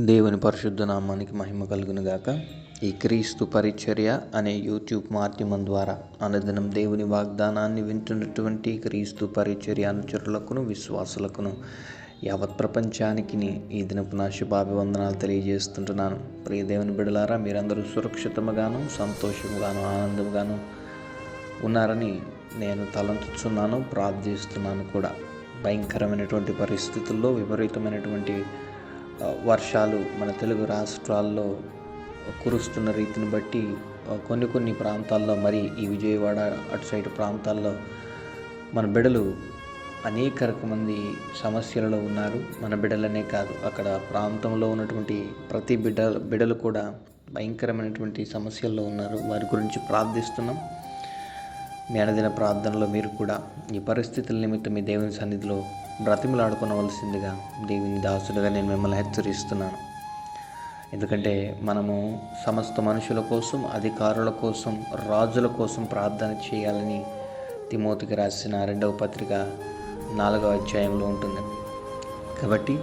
దేవుని పరిశుద్ధ నామానికి మహిమ కలుగును గాక ఈ క్రీస్తు పరిచర్య అనే యూట్యూబ్ మాధ్యమం ద్వారా అనుదినం దేవుని వాగ్దానాన్ని వింటున్నటువంటి క్రీస్తు పరిచర్య అనుచరులకును విశ్వాసులకును యావత్ ప్రపంచానికి ఈ దినపు నా శుభాభివందనాలు తెలియజేస్తుంటున్నాను. ప్రియ దేవుని బిడలారా మీరందరూ సురక్షితముగాను సంతోషముగాను ఆనందముగాను ఉన్నారని నేను తలంచుచున్నాను ప్రార్థిస్తున్నాను కూడా. భయంకరమైనటువంటి పరిస్థితుల్లో విపరీతమైనటువంటి వర్షాలు మన తెలుగు రాష్ట్రాల్లో కురుస్తున్న రీతిని బట్టి కొన్ని కొన్ని ప్రాంతాల్లో మరి ఈ విజయవాడ అటు సైడ్ ప్రాంతాల్లో మన బిడలు అనేక రకమంది సమస్యలలో ఉన్నారు. మన బిడ్డలనే కాదు అక్కడ ప్రాంతంలో ఉన్నటువంటి ప్రతి బిడ్డ బిడలు కూడా భయంకరమైనటువంటి సమస్యల్లో ఉన్నారు. వారి గురించి ప్రార్థిస్తున్నాం. మీ ప్రార్థనలో మీరు కూడా ఈ పరిస్థితుల నిమిత్తం మీ దేవుని సన్నిధిలో బ్రతిమలాడుకోవలసిందిగా దేవుని దాసుడిగా నేను మిమ్మల్ని హెచ్చరిస్తున్నాను. ఎందుకంటే మనము సమస్త మనుషుల కోసం అధికారుల కోసం రాజుల కోసం ప్రార్థన చేయాలని తిమోతికి రాసిన రెండవ పత్రిక నాలుగవ అధ్యాయంలో ఉంటుంది. కాబట్టి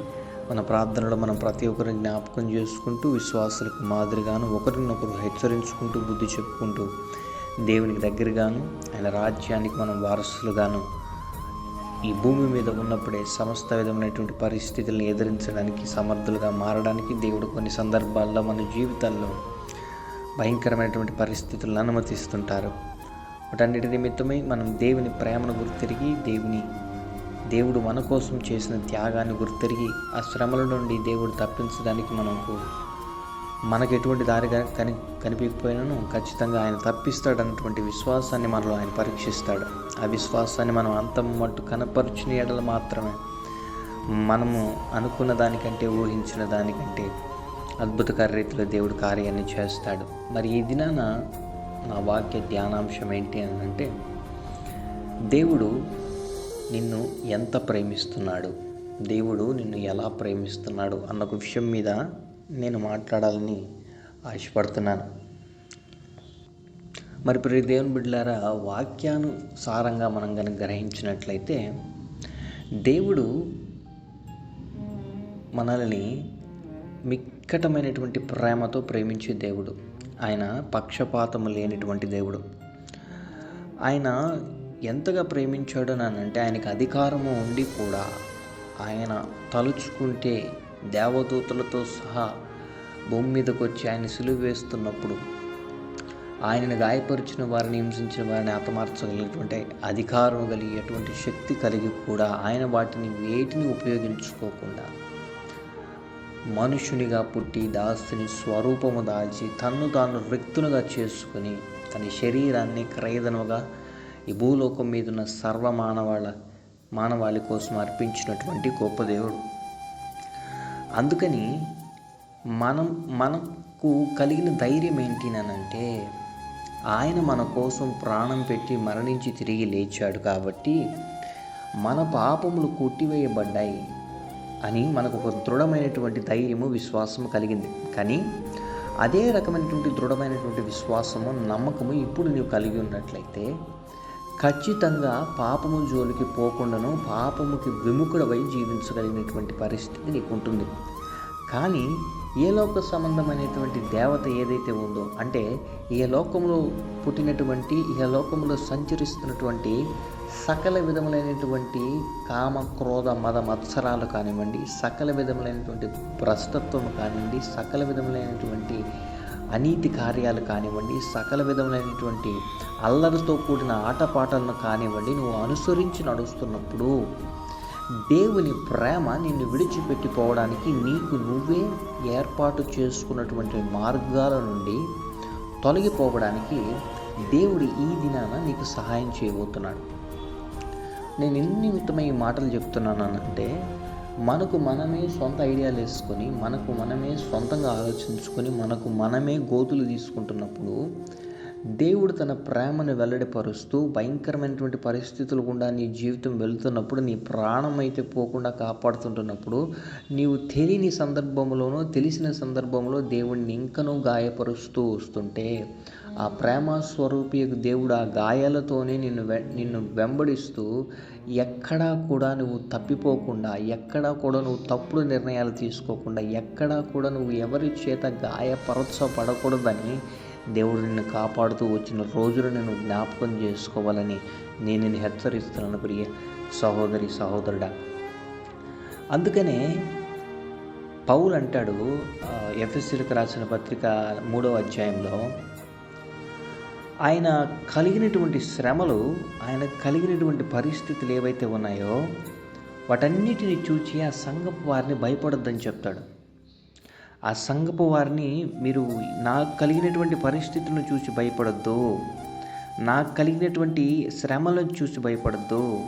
మన ప్రార్థనలో మనం ప్రతి ఒక్కరిని జ్ఞాపకం చేసుకుంటూ విశ్వాసులకు మాదిరిగాను ఒకరినొకరు హెచ్చరించుకుంటూ బుద్ధి చెప్పుకుంటూ దేవునికి దగ్గరగాను ఆయన రాజ్యానికి మనం వారసులుగాను ఈ భూమి మీద ఉన్నప్పుడే సమస్త విధమైనటువంటి పరిస్థితులను ఎదిరించడానికి సమర్థులుగా మారడానికి దేవుడు కొన్ని సందర్భాల్లో మన జీవితాల్లో భయంకరమైనటువంటి పరిస్థితులను అనుమతిస్తుంటారు. వాటన్నిటి నిమిత్తమై మనం దేవుని ప్రేమను గుర్తిరిగి దేవుని దేవుడు మన కోసం చేసిన త్యాగాన్ని గుర్తిరిగి ఆ శ్రమల నుండి దేవుడు తప్పించడానికి మనకు మనకు ఎటువంటి దారి కని- కనిపించకపోయినాను కనిపించకపోయినను ఖచ్చితంగా ఆయన తప్పిస్తాడన్నటువంటి విశ్వాసాన్ని మనలో ఆయన పరీక్షిస్తాడు. ఆ విశ్వాసాన్ని మనం అంతం మట్టు కనపరిచిన ఎడలు మాత్రమే మనము అనుకున్న దానికంటే ఊహించిన దానికంటే అద్భుతకర రీతిలో దేవుడు కార్యాన్ని చేస్తాడు. మరి ఈ దినాన నా వాక్య ధ్యానాంశం ఏంటి అని అంటే దేవుడు నిన్ను ఎంత ప్రేమిస్తున్నాడు? దేవుడు నిన్ను ఎలా ప్రేమిస్తున్నాడు? అన్న ఒక విషయం మీద నేను మాట్లాడాలని ఆశపడుతున్నాను. మరి ప్రియ దేవుని బిడ్డలారా వాక్యానుసారంగా మనం కనుక గ్రహించినట్లయితే దేవుడు మనల్ని మిక్కటమైనటువంటి ప్రేమతో ప్రేమించే దేవుడు. ఆయన పక్షపాతము లేనిటువంటి దేవుడు. ఆయన ఎంతగా ప్రేమించాడు అంటే ఆయనకి అధికారము ఉండి కూడా ఆయన తలుచుకుంటే దేవదూతలతో సహా భూమి మీదకు వచ్చి ఆయన సులువు వేస్తున్నప్పుడు ఆయనను గాయపరిచిన వారిని హింసించిన వారిని హతమార్చగలిగినటువంటి అధికారం కలిగేటువంటి శక్తి కలిగి కూడా ఆయన వాటిని వేటిని ఉపయోగించుకోకుండా మనుషునిగా పుట్టి దాస్తుని స్వరూపము దాల్చి తన్ను తాను రిక్తునుగా చేసుకుని తన శరీరాన్ని క్రయదనుగా ఈ భూలోకం మీద ఉన్న సర్వ మానవాళ మానవాళి కోసం అర్పించినటువంటి గొప్ప దేవుడు. అందుకని మనం మనకు కలిగిన ధైర్యం ఏంటినంటే ఆయన మన కోసం ప్రాణం పెట్టి మరణించి తిరిగి లేచాడు కాబట్టి మన పాపములు కొట్టివేయబడ్డాయి అని మనకు ఒక దృఢమైనటువంటి ధైర్యము విశ్వాసము కలిగింది. కానీ అదే రకమైనటువంటి దృఢమైనటువంటి విశ్వాసము నమ్మకము ఇప్పుడు నీవు కలిగి ఉన్నట్లయితే ఖచ్చితంగా పాపము జోలికి పోకుండాను పాపముకి విముఖుడవై జీవించగలిగినటువంటి పరిస్థితి నీకు ఉంటుంది కానీ ఏ లోక సంబంధమైనటువంటి దేవత ఏదైతే ఉందో అంటే ఈ లోకంలో పుట్టినటువంటి ఈ లోకంలో సంచరిస్తున్నటువంటి సకల విధములైనటువంటి కామ క్రోధ మద మత్సరాలు కానివ్వండి సకల విధములైనటువంటి భ్రష్టత్వం కానివ్వండి సకల విధములైనటువంటి అనీతి కార్యాలు కానివ్వండి సకల విధములైనటువంటి అల్లరితో కూడిన ఆటపాటలను కానివ్వండి నువ్వు అనుసరించి నడుస్తున్నప్పుడు దేవుని ప్రేమ నిన్ను విడిచిపెట్టిపోవడానికి నీకు నువ్వే ఏర్పాటు చేసుకున్నటువంటి మార్గాల నుండి తొలగిపోవడానికి దేవుడు ఈ దినాన నీకు సహాయం చేయబోతున్నాడు. నేను ఎన్ని నిమిత్తమై ఈ మాటలు చెప్తున్నానంటే మనకు మనమే సొంత ఐడియాలు వేసుకొని మనకు మనమే సొంతంగా ఆలోచించుకొని మనకు మనమే గోతులు తీసుకుంటున్నప్పుడు దేవుడు తన ప్రేమను వెల్లడిపరుస్తూ భయంకరమైనటువంటి పరిస్థితులు గుండా నీ జీవితం వెళుతున్నప్పుడు నీ ప్రాణం అయితే పోకుండా కాపాడుతుంటున్నప్పుడు నీవు తెలియని సందర్భంలోనూ తెలిసిన సందర్భంలో దేవుణ్ణి ఇంకనూ గాయపరుస్తూ వస్తుంటే ఆ ప్రేమ స్వరూపి దేవుడు ఆ గాయాలతోనే నిన్ను వె నిన్ను వెంబడిస్తూ ఎక్కడా కూడా నువ్వు తప్పిపోకుండా ఎక్కడా కూడా నువ్వు తప్పుడు నిర్ణయాలు తీసుకోకుండా ఎక్కడా కూడా నువ్వు ఎవరి చేత గాయపరచబడకూడదని దేవుడు నిన్ను కాపాడుతూ వచ్చిన రోజులు నేను జ్ఞాపకం చేసుకోవాలని నేను హెచ్చరిస్తున్నాను ప్రియ సహోదరి సహోదరుడా. అందుకనే పౌలు అంటాడు ఎఫ్ఎస్సీలకు రాసిన పత్రిక మూడవ అధ్యాయంలో ఆయన కలిగినటువంటి శ్రమలు ఆయన కలిగినటువంటి పరిస్థితులు ఏవైతే ఉన్నాయో వాటన్నిటిని చూచి ఆ సంఘపు వారిని భయపడొద్దని చెప్తాడు. ఆ సంఘపు వారిని మీరు నాకు కలిగినటువంటి పరిస్థితులను చూసి భయపడద్దు. నాకు కలిగినటువంటి శ్రమలను చూసి భయపడద్దు.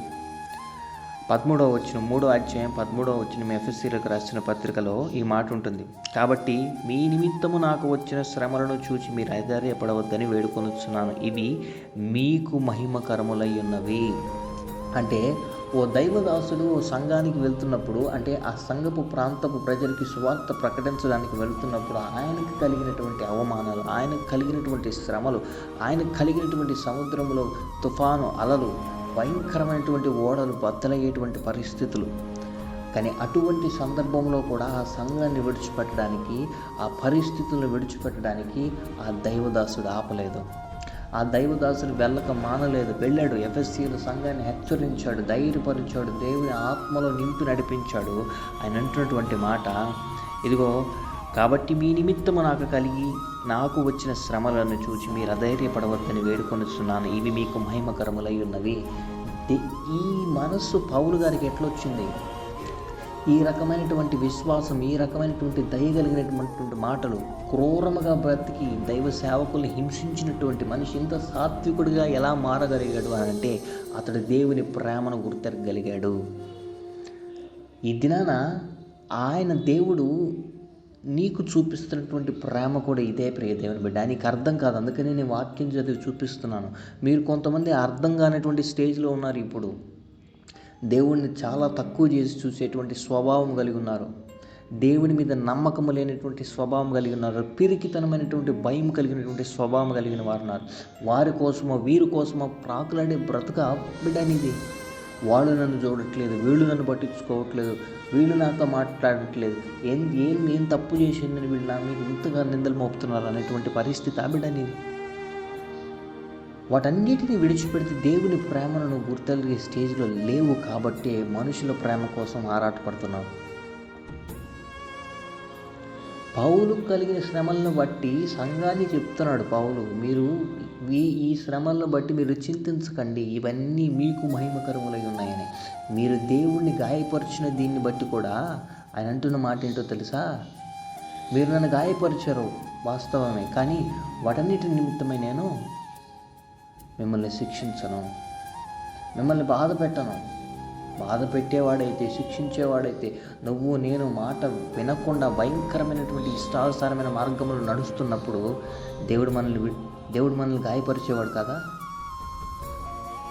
పదమూడవ వచ్చిన మూడో అధ్యాయం పదమూడవ వచ్చిన ఎఫ్ఎస్సీలకు రాసిన పత్రికలో ఈ మాట ఉంటుంది. కాబట్టి మీ నిమిత్తము నాకు వచ్చిన శ్రమలను చూచి మీరు ఐదార్యపడవద్దని వేడుకొనుచున్నాను. ఇవి మీకు మహిమకరములై ఉన్నవి. అంటే ఓ దైవదాసుడు ఓ సంఘానికి వెళ్తున్నప్పుడు అంటే ఆ సంఘపు ప్రాంతపు ప్రజలకి సువార్త ప్రకటించడానికి వెళ్తున్నప్పుడు ఆయనకు కలిగినటువంటి అవమానాలు ఆయనకు కలిగినటువంటి శ్రమలు ఆయనకు కలిగినటువంటి సముద్రంలో తుఫాను అలలు భయంకరమైనటువంటి ఓడలు బద్దలయ్యేటువంటి పరిస్థితులు. కానీ అటువంటి సందర్భంలో కూడా ఆ సంఘాన్ని విడిచిపెట్టడానికి ఆ పరిస్థితులను విడిచిపెట్టడానికి ఆ దైవదాసుడు ఆపలేదు. ఆ దైవదాసుడు వెళ్ళక మానలేదు. వెళ్ళాడు. ఎఫ్ఎస్సీల సంఘాన్ని హెచ్చరించాడు. ధైర్యపరిచాడు. దేవుని ఆత్మలో నింపి నడిపించాడు. ఆయన అంటున్నటువంటి మాట ఇదిగో కాబట్టి మీ నిమిత్తము నాకు కలిగి నాకు వచ్చిన శ్రమలను చూచి మీరు అధైర్యపడవద్దని వేడుకొనిస్తున్నాను ఇవి మీకు మహిమకరములై ఉన్నవి. ఈ మనస్సు పౌలు గారికి ఎట్లొచ్చింది? ఈ రకమైనటువంటి విశ్వాసం ఈ రకమైనటువంటి దయ కలిగినటువంటి మాటలు క్రూరముగా బ్రతికి దైవ సేవకుల్ని హింసించినటువంటి మనిషి ఇంత సాత్వికుడిగా ఎలా మారగలిగాడు అని అంటే అతడు దేవుని ప్రేమను గుర్తెరగలిగాడు. ఈ దినాన ఆయన దేవుడు నీకు చూపిస్తున్నటువంటి ప్రేమ కూడా ఇదే ప్రియ దేవుని బిడ్డ. నీకు అర్థం కాదు అందుకని నేను వాక్యం చదివి చూపిస్తున్నాను. మీరు కొంతమంది అర్థం కానటువంటి స్టేజ్లో ఉన్నారు ఇప్పుడు. దేవుణ్ణి చాలా తక్కువ చేసి చూసేటువంటి స్వభావం కలిగి ఉన్నారు. దేవుని మీద నమ్మకం లేనటువంటి స్వభావం కలిగి ఉన్నారు. పిరికితనమైనటువంటి భయం కలిగినటువంటి స్వభావం కలిగిన వారు ఉన్నారు. వారి కోసమో వీరి కోసమో ప్రాకులాడే బ్రతుక బిడ్డనిది వాళ్ళు నన్ను చూడట్లేదు వీళ్ళు నన్ను పట్టించుకోవట్లేదు వీళ్ళు నాతో మాట్లాడట్లేదు. ఏం ఏం నేను తప్పు చేసిందని వీళ్ళు నా మీద ఇంతగా నిందలు మోపుతున్నారు అనేటువంటి పరిస్థితి ఆ బిడ్డనిది. వాటన్నిటిని విడిచిపెడితే దేవుని ప్రేమను గుర్తలిగే స్టేజ్లో లేవు కాబట్టే మనుషుల ప్రేమ కోసం ఆరాటపడుతున్నావు పౌలు కలిగిన శ్రమలను బట్టి సంఘాన్ని చెప్తున్నాడు పౌలు మీరు ఈ శ్రమలను బట్టి మీరు చింతించకండి ఇవన్నీ మీకు మహిమకరములై ఉన్నాయని. మీరు దేవుణ్ణి గాయపరిచిన దీన్ని బట్టి కూడా ఆయన అంటున్న మాట ఏంటో తెలుసా? మీరు నన్ను గాయపరిచారు వాస్తవమే కానీ వాటన్నిటి నిమిత్తమై నేను మిమ్మల్ని శిక్షించను. మిమ్మల్ని బాధ పెట్టను. బాధ పెట్టేవాడైతే శిక్షించేవాడైతే నువ్వు నేను మాట వినకుండా భయంకరమైనటువంటి ఇష్టానుసారమైన మార్గంలో నడుస్తున్నప్పుడు దేవుడు మనల్ని దేవుడు మనల్ని గాయపరిచేవాడు కదా?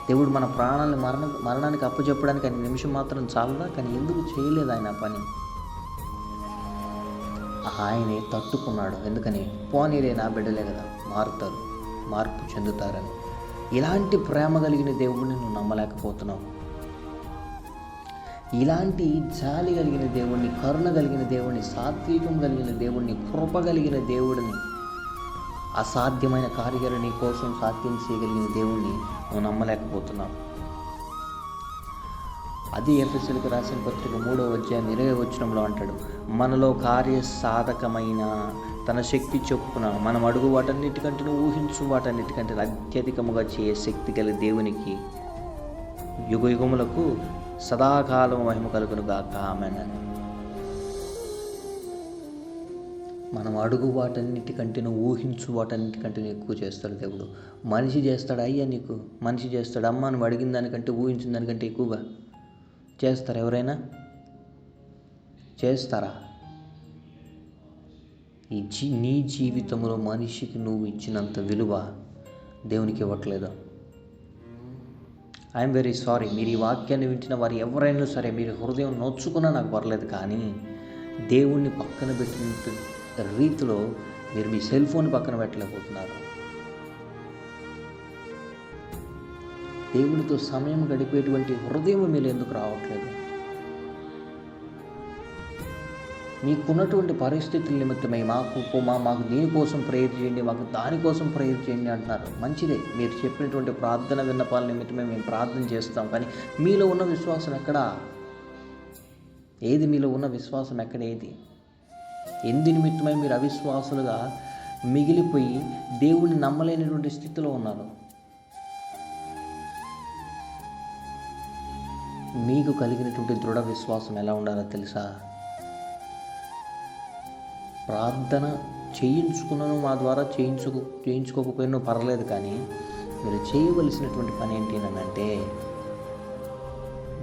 దేవుడు మన ప్రాణాలను మరణ మరణానికి అప్పచెప్పడానికి ఆయన నిమిషం మాత్రం చాలదా? కానీ ఎందుకు చేయలేదు ఆయన పని? ఆయనే తట్టుకున్నాడు. ఎందుకని? పోనీలే నా బిడ్డలే కదా మారుతారు మార్పు చెందుతారని. ఇలాంటి ప్రేమ కలిగిన దేవుడిని నువ్వు నమ్మలేకపోతున్నావు. ఇలాంటి జాలి కలిగిన దేవుణ్ణి కరుణ కలిగిన దేవుణ్ణి సాత్వికం కలిగిన దేవుణ్ణి కృప కలిగిన దేవుడిని అసాధ్యమైన కార్యాలు నీ కోసం సాధ్యం చేయగలిగిన దేవుణ్ణి నువ్వు నమ్మలేకపోతున్నావు. అది ఎఫ్ఎస్ఎల్కి రాసిన పత్రిక మూడవ అధ్యాయం ఇరవై వచ్చినంలో అంటాడు మనలో కార్య సాధకమైన తన శక్తి చొప్పున మనం అడుగు వాటన్నిటికంటే ఊహించు వాటన్నిటికంటే అత్యధికముగా చేయ శక్తి గల దేవునికి యుగ యుగములకు సదాకాలం మహిమ కలుగును గాక. ఆమెనని మనం అడుగు వాటన్నిటికంటే ఊహించు వాటన్నిటికంటే ఎక్కువ చేస్తాడు దేవుడు. మనిషి చేస్తాడు అయ్యా నీకు? మనిషి చేస్తాడు? అమ్మ నువ్వు అడిగిన దానికంటే ఊహించిన దానికంటే ఎక్కువగా చేస్తారు ఎవరైనా? చేస్తారా? ఈ జీ నీ జీవితంలో మనిషికి నువ్వు ఇచ్చినంత విలువ దేవునికి ఇవ్వట్లేదు? ఐఎమ్ వెరీ సారీ మీరు ఈ వాక్యాన్ని వింటున్న వారు ఎవరైనా సరే మీరు హృదయం నొచ్చుకున్నా నాకు పర్లేదు కానీ దేవుణ్ణి పక్కన పెట్టిన రీతిలో మీరు మీ సెల్ ఫోన్ పక్కన పెట్టలేకపోతున్నారు. దేవునితో సమయం గడిపేటువంటి హృదయం మీరు ఎందుకు రావట్లేదు? మీకున్నటువంటి పరిస్థితుల నిమిత్తమై మాకు మా మాకు దీనికోసం ప్రేయర్ చేయండి మాకు దానికోసం ప్రేయర్ చేయండి అంటున్నారు. మంచిదే. మీరు చెప్పినటువంటి ప్రార్థన విన్నపాల నిమిత్తమే మేము ప్రార్థన చేస్తాం. కానీ మీలో ఉన్న విశ్వాసం ఎక్కడా? ఏది మీలో ఉన్న విశ్వాసం ఎక్కడ ఏది? ఎందు నిమిత్తమై మీరు అవిశ్వాసులుగా మిగిలిపోయి దేవుణ్ణి నమ్మలేనటువంటి స్థితిలో ఉన్నారు. మీకు కలిగినటువంటి దృఢ విశ్వాసం ఎలా ఉండాలో తెలుసా? ప్రార్థన చేయించుకున్నాను మా ద్వారా చేయించుకు చేయించుకోకపోయినా పర్లేదు కానీ మీరు చేయవలసినటువంటి పని ఏంటి అని అంటే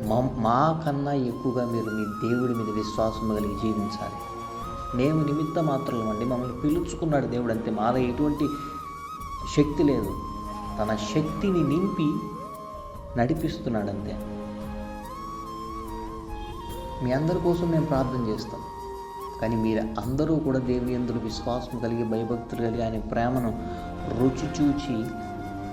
మా మా కన్నా ఎక్కువగా మీరు మీ దేవుడి మీద విశ్వాసం కలిగి జీవించాలి. మేము నిమిత్త మాత్రం అండి మమ్మల్ని పిలుచుకున్నాడు దేవుడు అంతే. మాలో ఎటువంటి శక్తి లేదు. తన శక్తిని నింపి నడిపిస్తున్నాడు అంతే. మీ అందరి కోసం మేము ప్రార్థన చేస్తాం. కానీ మీరు అందరూ కూడా దేవి అందరూ విశ్వాసం కలిగి భయభక్తులు కలిగి ఆయన ప్రేమను రుచి చూచి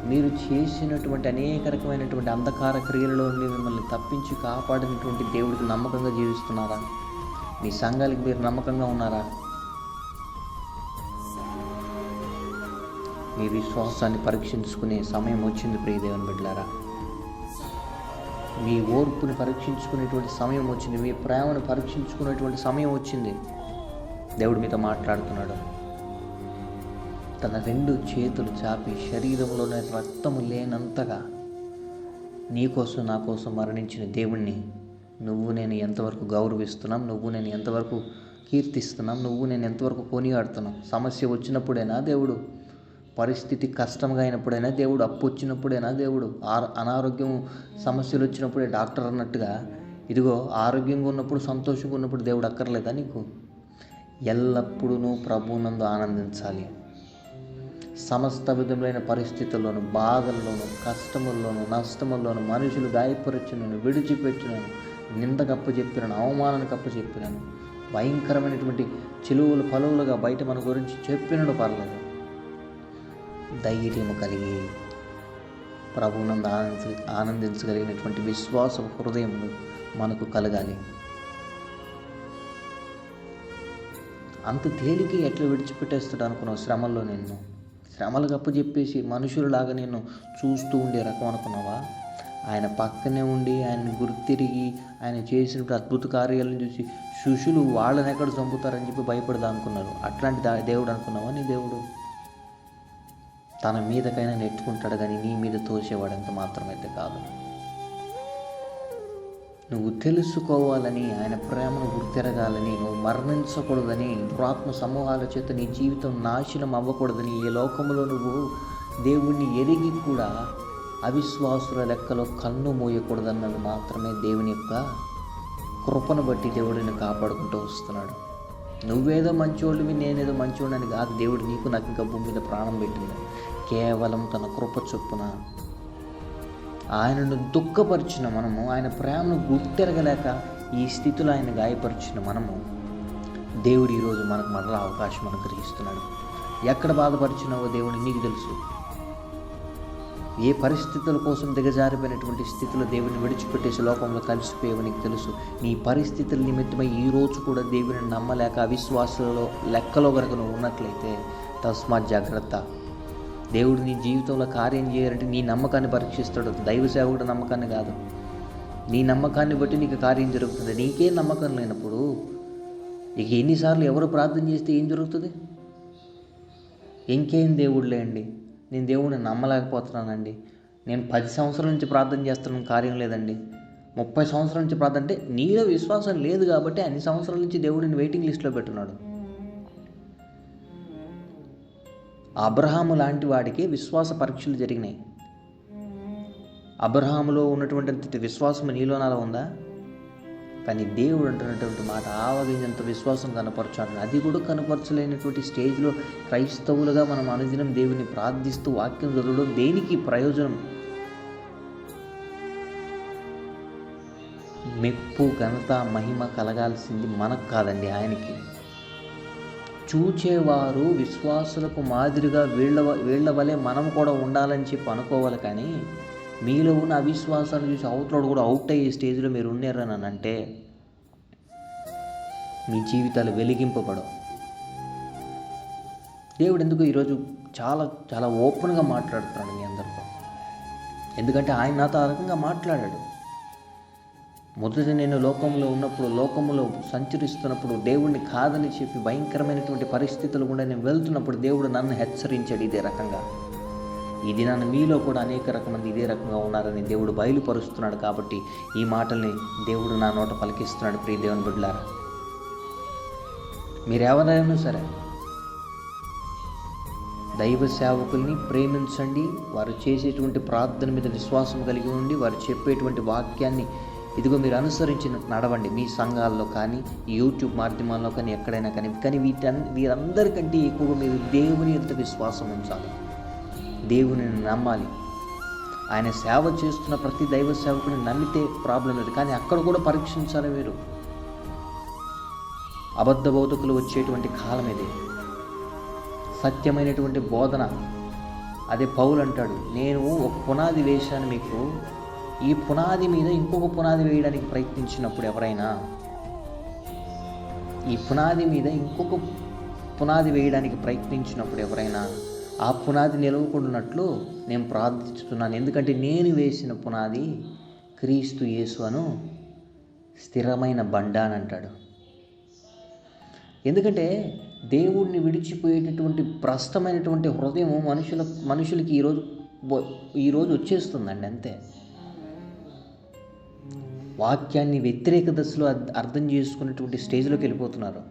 మీరు చేసినటువంటి అనేక రకమైనటువంటి అంధకార క్రియలలో నుండి మిమ్మల్ని తప్పించి కాపాడినటువంటి దేవుడికి నమ్మకంగా జీవిస్తున్నారా? మీ సంఘాలకి మీరు నమ్మకంగా ఉన్నారా? మీ విశ్వాసాన్ని పరీక్షించుకునే సమయం వచ్చింది ప్రియ దేవుని బిడ్డలారా. మీ ఓర్పుని పరీక్షించుకునేటువంటి సమయం వచ్చింది మీ ప్రేమను పరీక్షించుకునేటువంటి సమయం వచ్చింది. దేవుడు మీతో మాట్లాడుతున్నాడు. తన రెండు చేతులు చాపి శరీరంలోనే రక్తము లేనంతగా నీకోసం నా కోసం మరణించిన దేవుణ్ణి నువ్వు నేను ఎంతవరకు గౌరవిస్తున్నాం నువ్వు నేను ఎంతవరకు కీర్తిస్తున్నాం నువ్వు నేను ఎంతవరకు కొనియాడుతున్నాం. సమస్య వచ్చినప్పుడైనా దేవుడు పరిస్థితి కష్టంగా అయినప్పుడైనా దేవుడు అప్పు వచ్చినప్పుడైనా దేవుడు అనారోగ్యం సమస్యలు వచ్చినప్పుడే డాక్టర్ అన్నట్టుగా ఇదిగో ఆరోగ్యంగా ఉన్నప్పుడు సంతోషంగా ఉన్నప్పుడు దేవుడు అక్కర్లేదా నీకు? ఎల్లప్పుడూ ప్రభునందు ఆనందించాలి. సమస్త విధములైన పరిస్థితుల్లోను బాధల్లోను కష్టముల్లోను నష్టముల్లోను మనుషులు గాయపరచునను విడిచిపెట్టినను నిందకప్ప చెప్పినను అవమానానికి అప్పు చెప్పినను భయంకరమైనటువంటి చిలువలు పలువులుగా బయట మన గురించి చెప్పినడు పర్లేదు. ధైర్యము కలిగి ప్రభువునందు ఆనంది ఆనందించగలిగినటువంటి విశ్వాస హృదయం మనకు కలగాలి. అంత తేలికి ఎట్లా విడిచిపెట్టేస్తాడు అనుకున్నావు శ్రమల్లో నిన్ను? శ్రమలకు గప్పు చెప్పేసి మనుషులలాగా నేను చూస్తూ ఉండే రకం అనుకున్నావా? ఆయన పక్కనే ఉండి ఆయన గుర్తిరిగి ఆయన చేసినప్పుడు అద్భుత కార్యాలను చూసి శిష్యులు వాళ్ళని ఎక్కడ చంపుతారని చెప్పి భయపడదా అనుకున్నారు? అట్లాంటి దేవుడు అనుకున్నావా నీ దేవుడు? తన మీదకైనా నెట్టుకుంటాడు కానీ నీ మీద తోసేవాడు ఎంత మాత్రమైతే కాదు. నువ్వు తెలుసుకోవాలని ఆయన ప్రేమను గుర్తెరగాలని నువ్వు మరణించకూడదని దురాత్మ సమూహాల చేత నీ జీవితం నాశనం అవ్వకూడదని ఏ లోకంలో నువ్వు దేవుణ్ణి ఎరిగి కూడా అవిశ్వాసుల లెక్కలో కన్ను మూయకూడదన్నది మాత్రమే దేవుని యొక్క కృపను బట్టి దేవుడిని కాపాడుకుంటూ వస్తున్నాడు. నువ్వేదో మంచోళ్ళవి నేనేదో మంచోడని కాదు. దేవుడు నీకు నాకు ఇంకా భూమి మీద ప్రాణం పెట్టింది కేవలం తన కృప చొప్పున ఆయనను దుఃఖపరిచిన మనము ఆయన ప్రేమను గుర్తెరగలేక ఈ స్థితిలో ఆయన గాయపరిచిన మనము దేవుడు ఈరోజు మనకు మరలా అవకాశం అనుగ్రహిస్తున్నాడు. ఎక్కడ బాధపరిచినావో దేవుడు నీకు తెలుసు. ఏ పరిస్థితుల కోసం దిగజారిపోయినటువంటి స్థితిలో దేవుని విడిచిపెట్టేసి లోకంలో కలిసిపోయేవో నీకు తెలుసు. నీ పరిస్థితుల నిమిత్తమై ఈ రోజు కూడా దేవుని నమ్మలేక అవిశ్వాసంలో లెక్కలో కనుక నువ్వు ఉన్నట్లయితే తస్మాత్ జాగ్రత్త. దేవుడు నీ జీవితంలో కార్యం చేయాలంటే నీ నమ్మకాన్ని పరీక్షిస్తాడు. దైవ సేవకుడు నమ్మకాన్ని కాదు. నీ నమ్మకాన్ని బట్టి నీకు కార్యం జరుగుతుంది. నీకే నమ్మకం లేనప్పుడు ఇక ఎన్నిసార్లు ఎవరు ప్రార్థన చేస్తే ఏం జరుగుతుంది? ఇంకేం దేవుడు లేండి. నేను దేవుడిని నమ్మలేకపోతున్నానండి. నేను పది సంవత్సరాల నుంచి ప్రార్థన చేస్తున్నాను కార్యం లేదండి. ముప్పై సంవత్సరాల నుంచి ప్రార్థన అంటే నీలో విశ్వాసం లేదు కాబట్టి అన్ని సంవత్సరాల నుంచి దేవుడిని వెయిటింగ్ లిస్ట్లో పెట్టున్నాడు. అబ్రహాము లాంటి వాడికి విశ్వాస పరీక్షలు జరిగినాయి. అబ్రహాములో ఉన్నటువంటి విశ్వాసం నీలో నాలో ఉందా? కానీ దేవుడు అంటున్నటువంటి మాట ఆవగించినంత విశ్వాసం కనపరచాడు. అది కూడా కనపరచలేనటువంటి స్టేజ్లో క్రైస్తవులుగా మనం అనుదినం దేవుని ప్రార్థిస్తూ వాక్యం చదవడం దేనికి ప్రయోజనం? మెప్పు ఘనత మహిమ కలగాల్సింది మనకు కాదండి ఆయనకి. చూచేవారు విశ్వాసులకు మాదిరిగా వీళ్ళ వీళ్ళ వలె మనం కూడా ఉండాలని చెప్పి అనుకోవాలి కానీ మీలో ఉన్న అవిశ్వాసాన్ని చూసి అవతలోడు కూడా అవుట్ అయ్యే స్టేజ్లో మీరు ఉన్నారని అని అంటే మీ జీవితాలు వెలిగింపబడవు. దేవుడు ఎందుకు ఈరోజు చాలా చాలా ఓపెన్గా మాట్లాడుతున్నాడు మీ అందరితో? ఎందుకంటే ఆయన నాతో ఆ రకంగా మాట్లాడాడు. మొదటి నేను లోకంలో ఉన్నప్పుడు లోకంలో సంచరిస్తున్నప్పుడు దేవుణ్ణి కాదని చెప్పి భయంకరమైనటువంటి పరిస్థితులు కూడా నేను వెళ్తున్నప్పుడు దేవుడు నన్ను హెచ్చరించాడు ఇదే రకంగా. ఇది నన్ను మీలో కూడా అనేక రకమంది ఇదే రకంగా ఉన్నారని దేవుడు బయలుపరుస్తున్నాడు కాబట్టి ఈ మాటల్ని దేవుడు నా నోట పలికిస్తున్నాడు ప్రియ దేవుని బిడ్డలారా. మీరెవరైనా సరే దైవ సేవకుల్ని ప్రేమించండి వారు చేసేటువంటి ప్రార్థన మీద విశ్వాసం కలిగి ఉండి వారు చెప్పేటువంటి వాక్యాన్ని ఇదిగో మీరు అనుసరించి నడవండి మీ సంఘాల్లో కానీ యూట్యూబ్ మాధ్యమాల్లో కానీ ఎక్కడైనా కానీ. కానీ వీటన్ వీరందరికంటే ఎక్కువగా మీరు దేవుని ఎంత విశ్వాసం ఉంచాలి. దేవుని నమ్మాలి. ఆయన సేవ చేస్తున్న ప్రతి దైవ సేవకుని నమ్మితే ప్రాబ్లం లేదు. కానీ అక్కడ కూడా పరీక్షించాలి మీరు. అబద్ధ బోధకులు వచ్చేటువంటి కాలం ఇది. సత్యమైనటువంటి బోధన. అదే పౌలు అంటాడు నేను ఒక పునాది వేశాను మీకు ఈ పునాది మీద ఇంకొక పునాది వేయడానికి ప్రయత్నించినప్పుడు ఎవరైనా ఈ పునాది మీద ఇంకొక పునాది వేయడానికి ప్రయత్నించినప్పుడు ఎవరైనా ఆ పునాది నిలవకుండాన్నట్లు నేను ప్రార్థిస్తున్నాను. ఎందుకంటే నేను వేసిన పునాది క్రీస్తు యేసు అను స్థిరమైన బండ అని అంటాడు. ఎందుకంటే దేవుణ్ణి విడిచిపోయేటటువంటి భ్రష్టమైనటువంటి హృదయం మనుషుల మనుషులకి ఈరోజు ఈరోజు వచ్చేస్తుందండి అంతే. వాక్యాన్ని వ్యతిరేక దశలో అర్థం చేసుకునేటువంటి స్టేజ్లోకి వెళ్ళిపోతున్నారు.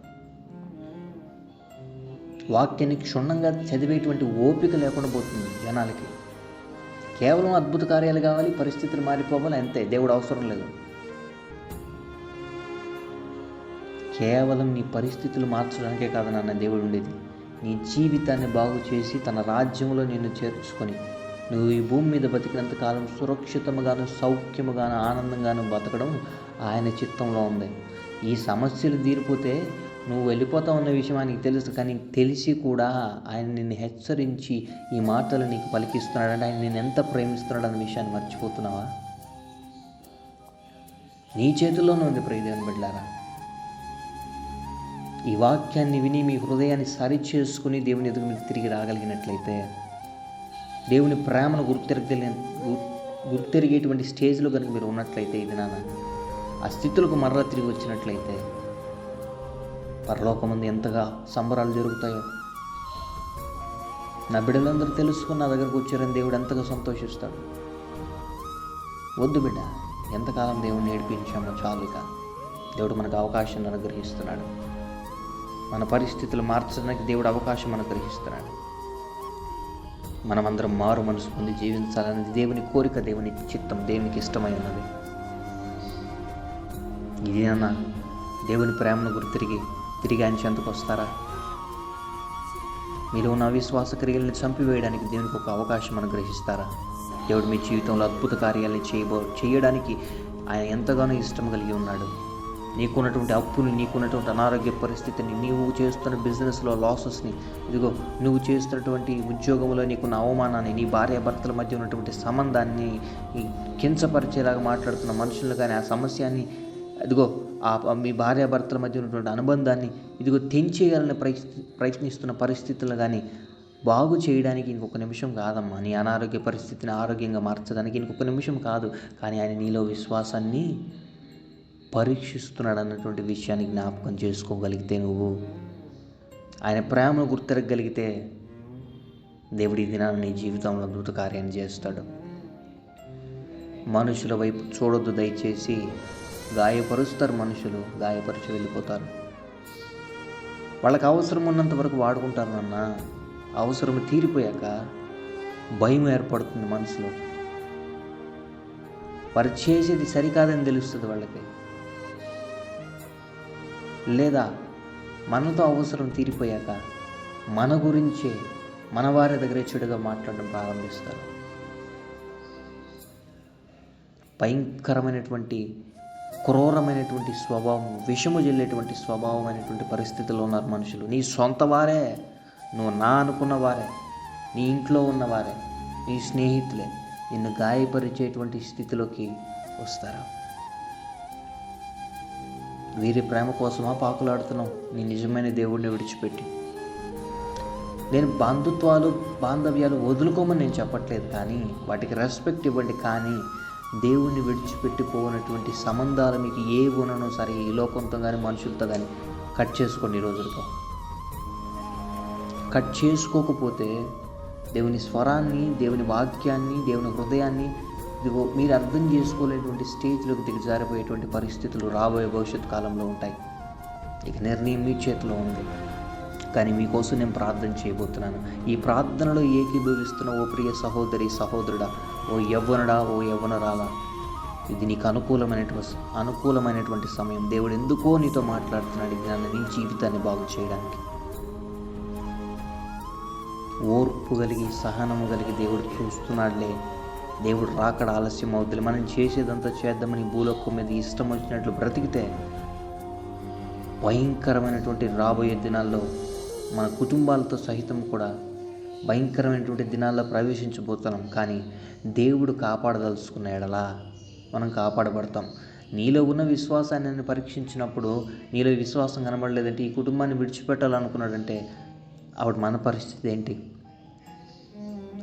వాక్యాన్ని క్షుణ్ణంగా చదివేటువంటి ఓపిక లేకుండా పోతుంది జనాలకి. కేవలం అద్భుత కార్యాలు కావాలి పరిస్థితులు మారిపోవాలి అంతే. దేవుడు అవసరం లేదు. కేవలం నీ పరిస్థితులు మార్చడానికే కాదు నాన్న దేవుడు ఉండేది. నీ జీవితాన్ని బాగు చేసి తన రాజ్యంలో నిన్ను చేర్చుకొని నువ్వు ఈ భూమి మీద బతికినంత కాలం సురక్షితముగాను సౌఖ్యముగాను ఆనందంగాను బతకడం ఆయన చిత్తంలో ఉంది. ఈ సమస్యలు తీరిపోతే నువ్వు వెళ్ళిపోతావు అన్న విషయం ఆయనకి తెలుసు కానీ తెలిసి కూడా ఆయన నిన్ను హెచ్చరించి ఈ మాటలు నీకు పలికిస్తున్నాడంటే ఆయన నేను ఎంత ప్రేమిస్తున్నాడు అన్న విషయాన్ని మర్చిపోతున్నావా? నీ చేతుల్లోనే ఉంది ప్రియదేవన్ బిడ్డారా ఈ వాక్యాన్ని విని మీ హృదయాన్ని సరిచేసుకుని దేవుని ఎదుగు మీకు తిరిగి రాగలిగినట్లయితే దేవుని ప్రేమను గుర్తిరగలే గుర్తెరిగేటువంటి స్టేజ్లో కనుక మీరు ఉన్నట్లయితే ఇది నాన్న ఆ స్థితులకు మరలా తిరిగి వచ్చినట్లయితే పరలోకముందు ఎంతగా సంబరాలు జరుగుతాయో. నా బిడ్డలందరూ తెలుసుకున్న నా దగ్గరకు వచ్చారని దేవుడు ఎంతగా సంతోషిస్తాడు. వద్దు బిడ్డ ఎంతకాలం దేవుడిని ఏడిపించామో చాలుగా. దేవుడు మనకు అవకాశాన్ని అనుగ్రహిస్తున్నాడు. మన పరిస్థితులు మార్చడానికి దేవుడు అవకాశం అనుగ్రహిస్తున్నాడు. మనమందరం మారు మనసు పొంది జీవించాలన్నది దేవుని కోరిక దేవుని చిత్తం దేవునికి ఇష్టమైనది ఇదేనా దేవుని ప్రేమను గురి తిరిగి తిరిగి ఆయన చెంతకు వస్తారా? మీరు ఉన్న అవిశ్వాస క్రియలను చంపివేయడానికి దేవునికి ఒక అవకాశం అనుగ్రహిస్తారా? దేవుడు మీ జీవితంలో అద్భుత కార్యాలను చేయబో చేయడానికి ఆయన ఎంతగానో ఇష్టం కలిగి ఉన్నాడు. నీకున్నటువంటి అప్పులు నీకున్నటువంటి అనారోగ్య పరిస్థితిని నీవు చేస్తున్న బిజినెస్లో లాసెస్ని ఇదిగో నువ్వు చేస్తున్నటువంటి ఉద్యోగంలో నీకున్న అవమానాన్ని నీ భార్యాభర్తల మధ్య ఉన్నటువంటి సంబంధాన్ని కించపరిచేలాగా మాట్లాడుతున్న మనుషులు కానీ ఆ సమస్యని ఇదిగో ఆ మీ భార్యాభర్తల మధ్య ఉన్నటువంటి అనుబంధాన్ని ఇదిగో తెంచేయాలని ప్రయత్నిస్తున్న పరిస్థితులు కానీ బాగు చేయడానికి ఇంకొక నిమిషం కాదమ్మా. నీ అనారోగ్య పరిస్థితిని ఆరోగ్యంగా మార్చడానికి ఇంకొక నిమిషం కాదు. కానీ ఆయన నీలో విశ్వాసాన్ని పరీక్షిస్తున్నాడు అన్నటువంటి విషయాన్ని జ్ఞాపకం చేసుకోగలిగితే నువ్వు ఆయన ప్రేమను గుర్తిరగలిగితే దేవుడి దినాన్ని నీ జీవితంలో అద్భుత కార్యాన్ని చేస్తాడు. మనుషుల వైపు చూడొద్దు దయచేసి గాయపరుస్తారు మనుషులు గాయపరిచి వెళ్ళిపోతారు. వాళ్ళకి అవసరం ఉన్నంత వరకు వాడుకుంటారు నాన్న. అవసరం తీరిపోయాక భయం ఏర్పడుతుంది మనసులో. వారు చేసేది సరికాదని తెలుస్తుంది వాళ్ళకి. లేదా మనతో అవసరం తీరిపోయాక మన గురించే మన వారి దగ్గర చెడుగా మాట్లాడడం ప్రారంభిస్తారు. భయంకరమైనటువంటి క్రూరమైనటువంటి స్వభావం విషము చెల్లేటువంటి స్వభావమైనటువంటి పరిస్థితిలో ఉన్నారు మనుషులు. నీ సొంత వారే నువ్వు నా అనుకున్న వారే నీ ఇంట్లో ఉన్నవారే నీ స్నేహితులే నిన్ను గాయపరిచేటువంటి స్థితిలోకి వస్తారా? వీరి ప్రేమ కోసమా పాకులాడుతున్నావు? నీ నిజమైన దేవుడిని విడిచిపెట్టి. నేను బంధుత్వాలు బాంధవ్యాలు వదులుకోమని నేను చెప్పట్లేదు కానీ వాటికి రెస్పెక్ట్ ఇవ్వండి కానీ దేవుణ్ణి విడిచిపెట్టిపోనటువంటి సంబంధాలు మీకు ఏ ఉన్ననో సరే ఈ లోకంతో కానీ మనుషులతో కానీ కట్ చేసుకోండి ఈ రోజులతో కట్ చేసుకోకపోతే దేవుని స్వరాన్ని దేవుని వాక్యాన్ని దేవుని హృదయాన్ని ఇదిగో మీరు అర్థం చేసుకోలేటువంటి స్టేజ్లోకి దిగజారిపోయేటువంటి పరిస్థితులు రాబోయే భవిష్యత్ కాలంలో ఉంటాయి. ఇక నిర్ణయం మీ చేతిలో ఉంది. కానీ మీకోసం నేను ప్రార్థన చేయబోతున్నాను. ఈ ప్రార్థనలో ఏకీభవిస్తున్న ఓ ప్రియ సహోదరి సహోదరుడా ఓ యవ్వనుడా ఓ యవ్వనరాలా ఇది నీకు అనుకూలమైనటువంటి అనుకూలమైనటువంటి సమయం. దేవుడు ఎందుకో నీతో మాట్లాడుతున్నాడు ఇది నన్ను నీ జీవితాన్ని బాగు చేయడానికి. ఓర్పు కలిగి సహనము కలిగి దేవుడు చూస్తున్నాడులే. దేవుడు రాకడ ఆలస్యం అవుతుంది మనం చేసేదంతా చేద్దామని భూలోకం మీద ఇష్టం వచ్చినట్లు బ్రతికితే భయంకరమైనటువంటి రాబోయే దినాల్లో మన కుటుంబాలతో సహితం కూడా భయంకరమైనటువంటి దినాల్లో ప్రవేశించబోతున్నాం. కానీ దేవుడు కాపాడదలుచుకున్న ఎడలా మనం కాపాడబడతాం. నీలో ఉన్న విశ్వాసాన్ని నేను పరీక్షించినప్పుడు నీలో విశ్వాసం కనబడలేదంటే ఈ కుటుంబాన్ని విడిచిపెట్టాలనుకున్నాడంటే ఆవిడ మన పరిస్థితి ఏంటి?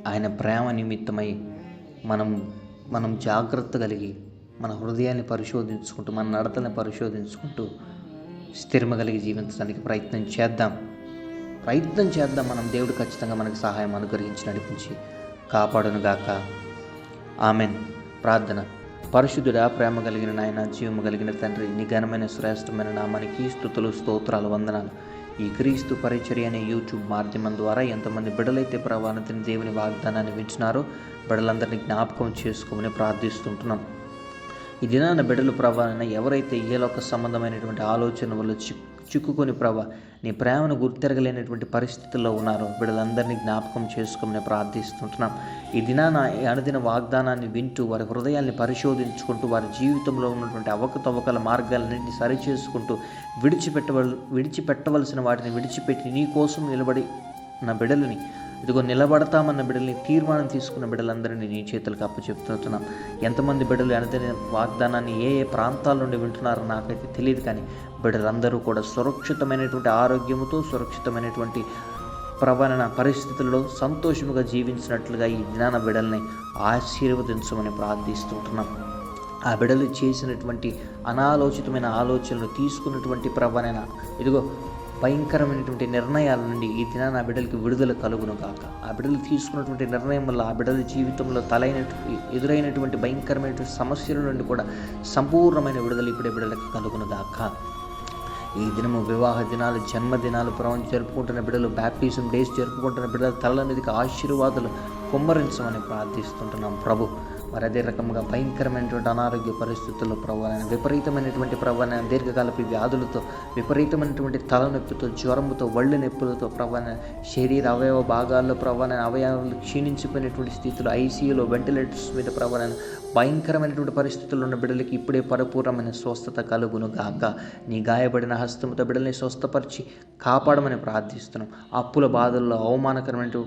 ఆయన ప్రేమ నిమిత్తమై మనం మనం జాగ్రత్త కలిగి మన హృదయాన్ని పరిశోధించుకుంటూ మన నడతని పరిశోధించుకుంటూ స్థిరమ కలిగి జీవించడానికి ప్రయత్నం చేద్దాం. ప్రయత్నం చేద్దాం. మనం దేవుడు ఖచ్చితంగా మనకి సహాయం అనుగ్రహించి నడిపించి కాపాడునుగాక. ఆమెన్. ప్రార్థన. పరిశుద్ధుడా ప్రేమ కలిగిన నాయన జీవము కలిగిన తండ్రి నీ ఘనమైన శ్రేష్టమైన నామానికి స్థుతులు స్తోత్రాలు వందనాలు. ఈ క్రీస్తు పరిచర్య అనే యూట్యూబ్ మాధ్యమం ద్వారా ఎంతమంది బిడలైతే ప్రవాణతని దేవుని వాగ్దానాన్ని వింటున్నారో బిడలందరినీ జ్ఞాపకం చేసుకోమని ప్రార్థిస్తుంటున్నాం. ఈ దినాన బిడలు ప్రభాన ఎవరైతే ఏలోక సంబంధమైనటువంటి ఆలోచన వల్ల చిక్కు చిక్కుకొని ప్రభా నీ ప్రేమను గుర్తెరగలేనటువంటి పరిస్థితుల్లో ఉన్నారు. వీళ్ళందరినీ జ్ఞాపకం చేసుకోమని ప్రార్థిస్తుంటున్నాం. ఈ దినాన ఈ అనుదిన వాగ్దానాన్ని వింటూ వారి హృదయాన్ని పరిశోధించుకుంటూ వారి జీవితంలో ఉన్నటువంటి అవకతవకల మార్గాలన్నింటినీ సరిచేసుకుంటూ విడిచిపెట్టవల్ విడిచిపెట్టవలసిన వాటిని విడిచిపెట్టి నీ కోసం నిలబడి నా బిడ్డలని ఇదిగో నిలబడతామన్న బిడ్డల్ని తీర్మానం తీసుకున్న బిడ్డలందరినీ నీ చేతులకు అప్పచెప్తున్నాం ఎంతమంది బిడ్డలు అనుదిన వాగ్దానాన్ని ఏ ఏ ప్రాంతాల నుండి వింటున్నారో నాకైతే తెలియదు కానీ బిడ్డలందరూ కూడా సురక్షితమైనటువంటి ఆరోగ్యముతో సురక్షితమైనటువంటి ప్రవణన పరిస్థితుల్లో సంతోషముగా జీవించినట్లుగా ఈ జ్ఞాన బిడల్ని ఆశీర్వదించమని ప్రార్థిస్తుంటున్నాం. ఆ బిడలు చేసినటువంటి అనాలోచితమైన ఆలోచనలు తీసుకున్నటువంటి ప్రవణన ఇదిగో భయంకరమైనటువంటి నిర్ణయాల నుండి ఈ దినాన్ని ఆ బిడ్డలకి విడుదల కలుగును కాక ఆ బిడ్డలు తీసుకున్నటువంటి నిర్ణయం వల్ల ఆ బిడ్డల జీవితంలో తలైన ఎదురైనటువంటి భయంకరమైనటువంటి సమస్యల నుండి కూడా సంపూర్ణమైన విడుదల ఇప్పుడే బిడ్డలకి కలుగును కాక ఈ దినము వివాహ దినాలు జన్మదినాలు ప్రభావం జరుపుకుంటున్న బిడ్డలు బ్యాప్టిజం డేస్ జరుపుకుంటున్న బిడ్డల తలల మీదకి ఆశీర్వాదాలు కుమ్మరించమని ప్రార్థిస్తుంటున్నాం. ప్రభు మరి అదే రకంగా భయంకరమైనటువంటి అనారోగ్య పరిస్థితుల్లో ప్రభావం విపరీతమైనటువంటి ప్రభావం దీర్ఘకాలపు వ్యాధులతో విపరీతమైనటువంటి తలనొప్పితో జ్వరముతో ఒళ్ళు నొప్పులతో ప్రభావం శరీర అవయవ భాగాల్లో ప్రభావం అవయవాలు క్షీణించిపోయినటువంటి స్థితిలో ఐసీయూలో వెంటిలేటర్స్ మీద ప్రభావం భయంకరమైనటువంటి పరిస్థితుల్లో ఉన్న బిడ్డలకి ఇప్పుడే పరిపూర్ణమైన స్వస్థత కలుగును గాక. నీ గాయపడిన హస్తముతో బిడ్డల్ని స్వస్థపరిచి కాపాడమని ప్రార్థిస్తున్నాం. అప్పుల బాధల్లో అవమానకరమైన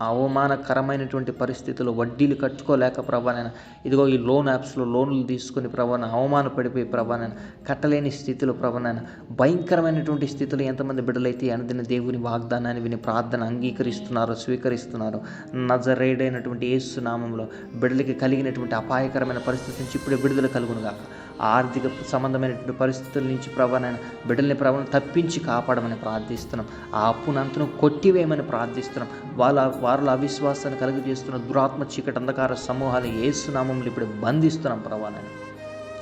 అవమానకరమైనటువంటి పరిస్థితుల్లో వడ్డీలు కట్టుకోలేక ప్రభానైనా ఇదిగో ఈ లోన్ యాప్స్లో లోన్లు తీసుకుని ప్రభాన అవమానపడిపోయి ప్రభానైనా కట్టలేని స్థితిలో ప్రభానైనా భయంకరమైనటువంటి స్థితిలో ఎంతమంది బిడ్డలైతే అనుదిన దేవుని వాగ్దానాన్ని విని ప్రార్థన అంగీకరిస్తున్నారో స్వీకరిస్తున్నారో నజరేడైనటువంటి యేసు నామంలో బిడ్డలకి కలిగినటువంటి అపాయకరమైన పరిస్థితి నుంచి ఇప్పుడే విడుదల కలుగును కాక ఆర్థిక సంబంధమైనటువంటి పరిస్థితుల నుంచి ప్రభానైనా బిడ్డల్ని ప్రభావం తప్పించి కాపాడమని ప్రార్థిస్తున్నాం. ఆ అప్పునంతను కొట్టివేయమని ప్రార్థిస్తున్నాం. వాళ్ళ వారిలో అవిశ్వాసాన్ని కలుగజేస్తున్న దురాత్మ చీకటి అంధకార సమూహాలు ఏసునామంలో ఇప్పుడు బంధిస్తున్నాం ప్రభానని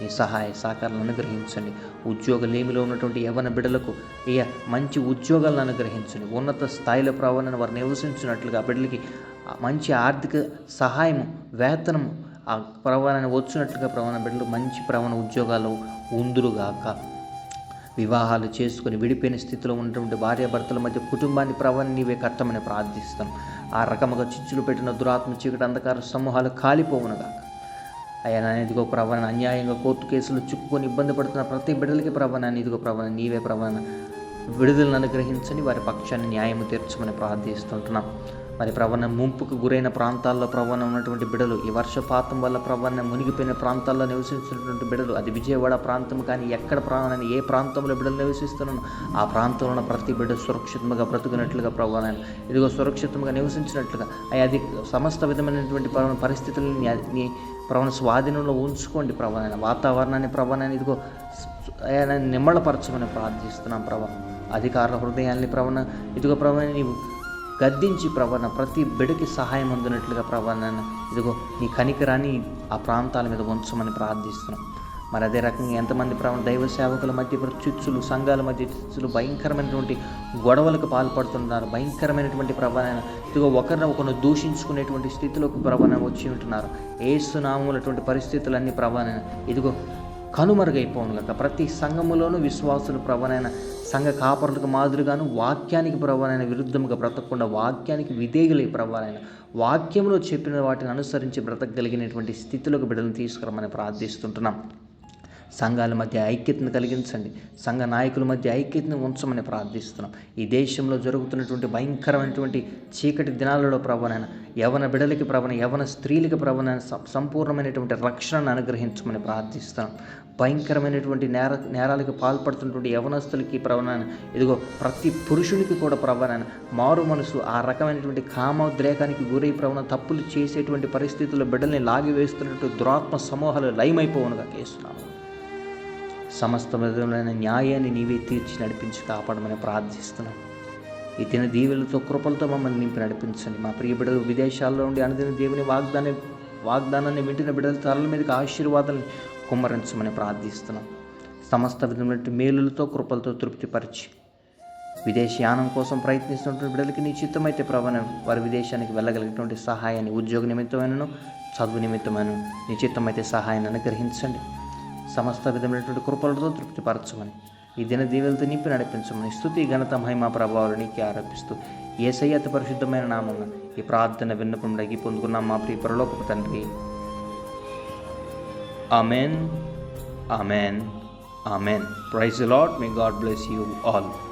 నీ సహాయ సహకారాలను అనుగ్రహించండి. ఉద్యోగలేమిలో ఉన్నటువంటి యవన బిడ్డలకు ఇయ మంచి ఉద్యోగాలను అనుగ్రహించండి. ఉన్నత స్థాయిలో ప్రవణను వారు నివసించినట్లుగా బిడ్డలకి మంచి ఆర్థిక సహాయము వేతనము ఆ ప్రవణ వచ్చినట్లుగా ప్రవణ బిడ్డలు మంచి ప్రవణ ఉద్యోగాలు ఉందురుగాక. వివాహాలు చేసుకుని విడిపోయిన స్థితిలో ఉన్నటువంటి భార్యాభర్తల మధ్య కుటుంబాన్ని ప్రవణ నీవే కట్టమని ప్రార్థిస్తాను ఆ రకముగా చిచ్చులు పెట్టిన దురాత్మ చీకటి అంధకార సమూహాలు కాలిపోవునుగాక. అయ్యా నాయన ఇదిగో ప్రవణ అన్యాయంగా కోర్టు కేసులు చిక్కుకొని ఇబ్బంది పడుతున్న ప్రతి బిడ్డలకి ప్రవణ ఇదిగో ప్రవణ నీవే ప్రవణ విడుదలను అనుగ్రహించని వారి పక్షాన్ని న్యాయం తీర్చమని ప్రార్థిస్తుంటున్నాం. మరి ప్రవణ ముంపుకు గురైన ప్రాంతాల్లో ప్రవణ ఉన్నటువంటి బిడలు ఈ వర్షపాతం వల్ల ప్రవణ మునిగిపోయిన ప్రాంతాల్లో నివసిస్తున్నటువంటి బిడలు అది విజయవాడ ప్రాంతం కానీ ఎక్కడ ప్రాణాన్ని ఏ ప్రాంతంలో బిడలు నివసిస్తున్నాను ఆ ప్రాంతంలో ఉన్న ప్రతి బిడ్డ సురక్షితంగా బ్రతుకున్నట్లుగా ప్రవణ. ఇదిగో సురక్షితంగా నివసించినట్లుగా. అది సమస్త విధమైనటువంటి పరిస్థితులని ప్రవణ స్వాధీనంలో ఉంచుకోండి ప్రవణ. వాతావరణాన్ని ప్రవణ ఇదిగో నిమ్మళపరచమని ప్రార్థిస్తున్నాం ప్రభా అధికారుల హృదయాన్ని ప్రవణ. ఇదిగో ప్రవణ నీవు గద్దించి ప్రవణ ప్రతి బిడకి సహాయం అందునట్లుగా ప్రవణ ఇదిగో నీ కనికరాన్ని ఆ ప్రాంతాల మీద ఉంచమని ప్రార్థిస్తున్నాం. మరి అదే రకంగా ఎంతమంది ప్రవణ దైవ సేవకుల మధ్య చిచ్చులు సంఘాల మధ్య చిచ్చులు భయంకరమైనటువంటి గొడవలకు పాల్పడుతున్నారు. భయంకరమైనటువంటి ప్రవణ ఇదిగో ఒకరిని ఒకరిని దూషించుకునేటువంటి స్థితిలోకి ప్రవణ వచ్చి ఉంటున్నారు. ఏసునామములటువంటి పరిస్థితులన్నీ ప్రవణ ఇదిగో కనుమరుగైపోను గాక ప్రతి సంఘములోనూ విశ్వాసులు ప్రవణైన సంఘ కాపరులకు మాదిరిగాను వాక్యానికి ప్రవణైన విరుద్ధముగా బ్రతకకుండా వాక్యానికి విధేయులై ప్రవణైన వాక్యంలో చెప్పిన వాటిని అనుసరించి బ్రతకగలిగినటువంటి స్థితిలోకి బిడ్డలను తీసుకురమని ప్రార్థిస్తుంటున్నాం. సంఘాల మధ్య ఐక్యతను కలిగించండి. సంఘ నాయకుల మధ్య ఐక్యతను ఉంచమని ప్రార్థిస్తున్నాం. ఈ దేశంలో జరుగుతున్నటువంటి భయంకరమైనటువంటి చీకటి దినాలలో ప్రవణైన యవన బిడలకి ప్రవణ యవన స్త్రీలకి ప్రవణ సంపూర్ణమైనటువంటి రక్షణను అనుగ్రహించమని ప్రార్థిస్తున్నాం. భయంకరమైనటువంటి నేర నేరాలకు పాల్పడుతున్నటువంటి యవనస్తులకి ప్రవణ ఇదిగో ప్రతి పురుషునికి కూడా ప్రవణన మారు మనసు ఆ రకమైనటువంటి కామోద్రేకానికి గురై ప్రవణ తప్పులు చేసేటువంటి పరిస్థితుల్లో బిడ్డల్ని లాగివేస్తున్నట్టు దురాత్మ సమూహాలు లయమైపోవునుగా చేస్తున్నాము సమస్త విధమైన న్యాయాన్ని నీవే తీర్చి నడిపించి కాపాడమని ప్రార్థిస్తున్నాం. ఈ దిన దీవులతో కృపలతో మమ్మల్ని నింపి నడిపించండి. మా ప్రియ బిడ్డలు విదేశాల్లో ఉండి అనుదిన దేవుని వాగ్దాన వాగ్దానాన్ని వింటున్న బిడ్డల తరల మీదకి ఆశీర్వాదాలను కుమ్మరించమని ప్రార్థిస్తున్నాం. సమస్త విధమైన మేలులతో కృపలతో తృప్తిపరిచి విదేశయానం కోసం ప్రయత్నిస్తున్నటువంటి బిడ్డలకి నీ చిత్తమైతే ప్రభావం వారి విదేశానికి వెళ్ళగలిగినటువంటి సహాయాన్ని ఉద్యోగ నిమిత్తమైనను చదువు నిమిత్తమైన నీ చిత్తమైతే సహాయాన్ని అనుగ్రహించండి. సమస్త విధమైనటువంటి కృపలతో తృప్తిపరచమని. ఈ దిన దీవెలతో నింపి నడిపించమని స్థుతి ఘనత మహిమ ప్రభావాలు నీకే ఆరోపిస్తూ ఏసయ్య అతి పరిశుద్ధమైన నామం ఈ ప్రార్థన విన్నపండగి పొందుకున్నాం మా ప్రియ పరలోకపు తండ్రి. Amen. Amen. Amen. Praise lord may god bless you all.